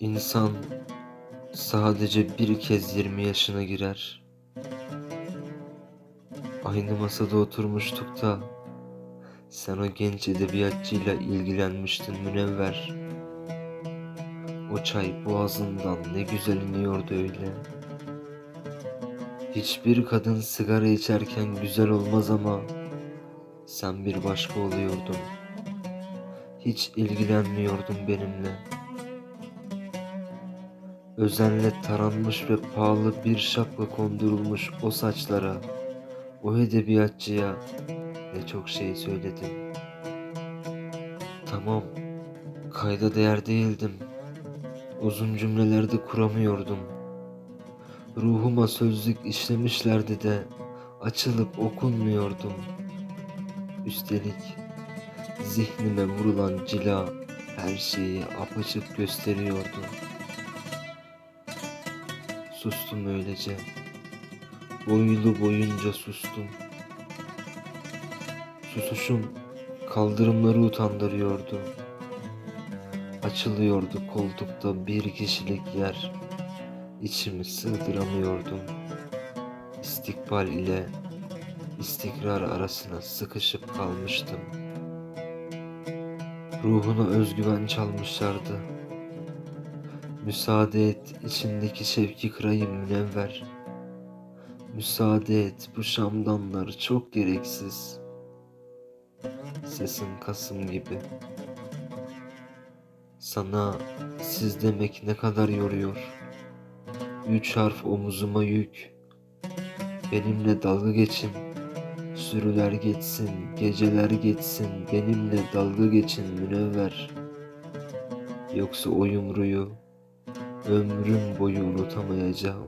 İnsan sadece bir kez 20 yaşına girer. Aynı masada oturmuştuk da sen o genç edebiyatçıyla ilgilenmiştin münevver. O çay boğazından ne güzel iniyordu öyle. Hiçbir kadın sigara içerken güzel olmaz ama sen bir başka oluyordun. Hiç ilgilenmiyordun benimle. Özenle taranmış ve pahalı bir şapka kondurulmuş o saçlara, o edebiyatçıya ne çok şey söyledim. Tamam, kayda değer değildim. Uzun cümlelerde kuramıyordum. Ruhuma sözlük işlemişlerdi de açılıp okunmuyordum. Üstelik zihnime vurulan cila her şeyi apaçık gösteriyordu. Sustum öylece. Boylu boyunca sustum. Susuşum kaldırımları utandırıyordu. Açılıyordu koltukta bir kişilik yer. İçimi sığdıramıyordum. İstikbal ile istikrar arasına sıkışıp kalmıştım. Ruhuna özgüven çalmışlardı. Müsaade et içindeki şevki kırayım münevver. Müsaade et bu şamdanlar çok gereksiz. Sesin kasım gibi. Sana siz demek ne kadar yoruyor. Üç harf omuzuma yük. Benimle dalga geçin. Sürüler geçsin, geceler geçsin, benimle dalga geçin münevver. Yoksa o yumruyu ömrüm boyu unutamayacağım.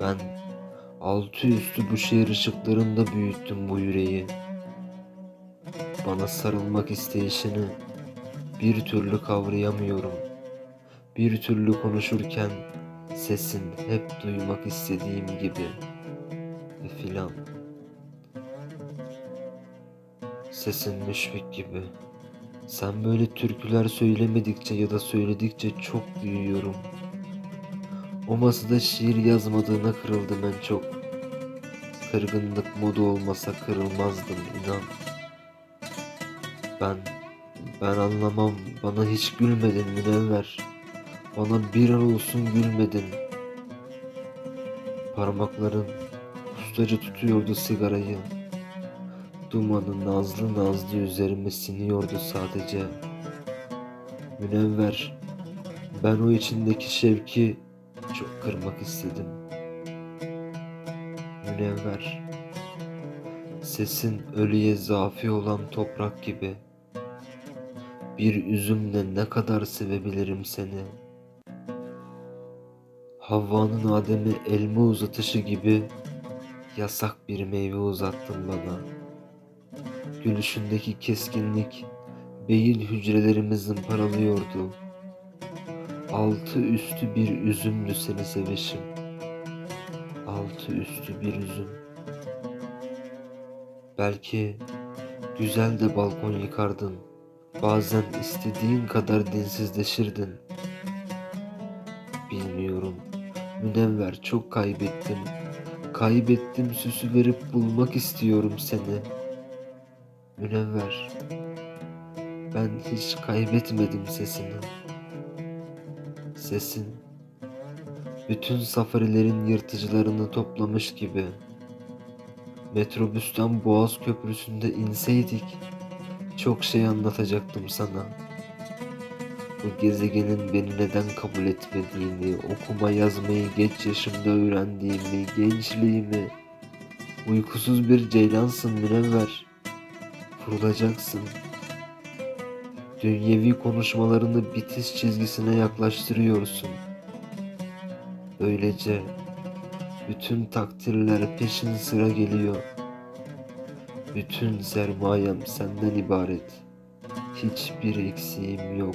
Ben altı üstü bu şehir ışıklarında büyüttüm bu yüreği. Bana sarılmak isteyişini bir türlü kavrayamıyorum. Bir türlü konuşurken sesin hep duymak istediğim gibi ve filan. Sesin müşfik gibi. Sen böyle türküler söylemedikçe ya da söyledikçe çok büyüyorum. O masada şiir yazmadığına kırıldım en çok. Kırgınlık modu olmasa kırılmazdım inan. Ben, ben anlamam bana hiç gülmedin münevver. Bana bir an olsun gülmedin. Parmakların ustaca tutuyordu sigarayı. Dumanı nazlı nazlı üzerime siniyordu sadece. Münevver, ben o içindeki şevki çok kırmak istedim. Münevver, sesin ölüye zafi olan toprak gibi. Bir üzümle ne kadar sevebilirim seni. Havva'nın Adem'e elma uzatışı gibi yasak bir meyve uzattın bana. Gülüşündeki keskinlik beyin hücrelerimi paralıyordu. Altı üstü bir üzümdü seni sevişim. Altı üstü bir üzüm. Belki güzel de balkon yıkardın. Bazen istediğin kadar dinsizleşirdin. Bilmiyorum. Münevver çok kaybettim. Kaybettim süsü verip bulmak istiyorum seni. Münevver. Ben hiç kaybetmedim sesini. Sesin bütün safarilerin yırtıcılarını toplamış gibi. Metrobüsten Boğaz Köprüsü'nde inseydik çok şey anlatacaktım sana. Bu gezegenin beni neden kabul etmediğini, okuma yazmayı geç yaşımda öğrendiğimi, gençliğimi. Uykusuz bir ceylansın münevver. Vurulacaksın. Dünyevi konuşmalarını bitiş çizgisine yaklaştırıyorsun. Böylece bütün takdirler peşin sıra geliyor. Bütün sermayem senden ibaret. Hiçbir eksiğim yok.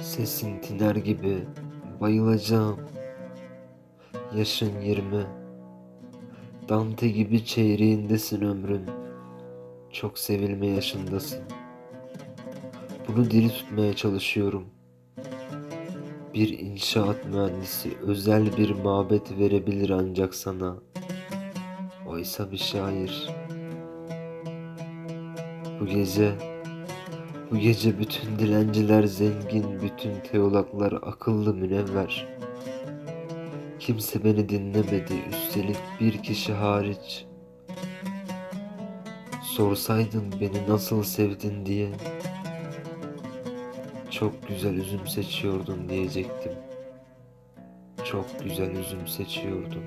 Sesin tiner gibi bayılacağım. Yaşın yirmi. Dante gibi çeyreğindesin ömrün. Çok sevilme yaşındasın. Bunu diri tutmaya çalışıyorum. Bir inşaat mühendisi özel bir mabet verebilir ancak sana. Oysa bir şair. Bu gece, bu gece bütün dilenciler zengin, bütün teologlar akıllı münevver. Kimse beni dinlemedi, üstelik bir kişi hariç. Sorsaydın beni nasıl sevdin diye. Çok güzel üzüm seçiyordun diyecektim. Çok güzel üzüm seçiyordun.